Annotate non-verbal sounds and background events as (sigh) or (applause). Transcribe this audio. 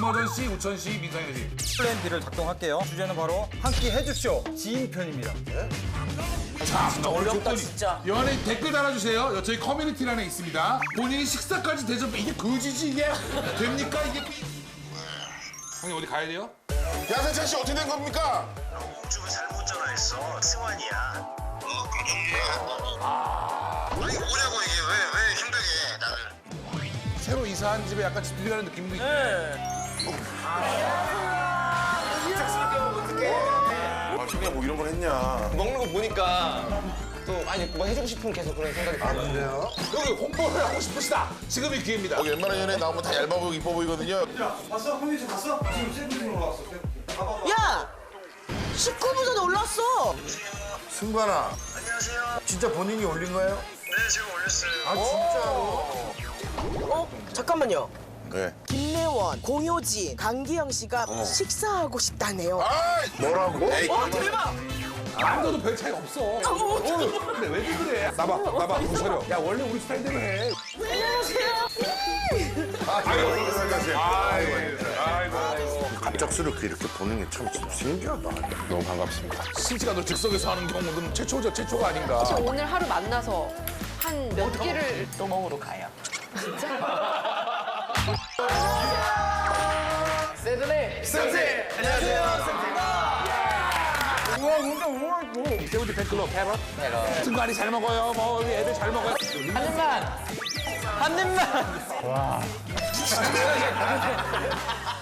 김어준 씨, 우천 씨, 민상현 씨. 플랜 B를 작동할게요. 주제는 바로 한 끼 해줍쇼 지인 편입니다. 자, 오늘 어렵다, 진짜. 연예 댓글 달아주세요. 저희 커뮤니티란에 있습니다. 본인이 식사까지 대접 이게 그지지 이게 됩니까 이게? 형님 어디 가야 돼요? 야세찬 씨 어떻게 된 겁니까? 우주가 잘못 전화했어. 승환이야. 어, 아. 아니 뭐냐고 이게 왜 왜 힘들게 해, 나를. 새로 이사한 집에 약간 집들이라는 느낌도 있고. 아, 자기가 뭐 이런 걸 했냐. 먹는 거 보니까 또 아니 뭐 해주고 싶은 계속 그런 생각이 들어요. 여기 홍보를 하고 싶으시다. 지금이 기회입니다. 여기 웬만한 연예 나오면 다 얇아 보이고 이뻐 보이거든요. 봤어? 형님 봤어? 지금 세븐틴 올라왔어. 야! 19분 전에 올랐어. 승관아, 안녕하세요. 진짜 본인이 올린 거예요? 네 제가 올렸어요. 아, 진짜로? 어? 잠깐만요. 네. 김래원, 공효진, 강기영 씨가 식사하고 싶다네요. 아, 뭐라고? 에이, 와 대박! 남자도 별 차이 없어. 어, 근데 왜 그래? 나봐, 나봐, 부서려. 야 원래 우리 스타일대로 해. 안녕하세요. 아이고, 아이고. 갑작스럽게 이렇게 보는 게 참 신기하다. 너무 반갑습니다. 실지가 너 즉석에서 하는 경우는 최초죠, 최초가 아닌가. 오늘 하루 만나서 한 몇 끼를 또 먹으러 가요. 세우디 팬클럽 패럿? 패럿. 승관이 잘 먹어요. 뭐 우리 애들 잘 먹어요. 한 입만! 한 입만! (laughs)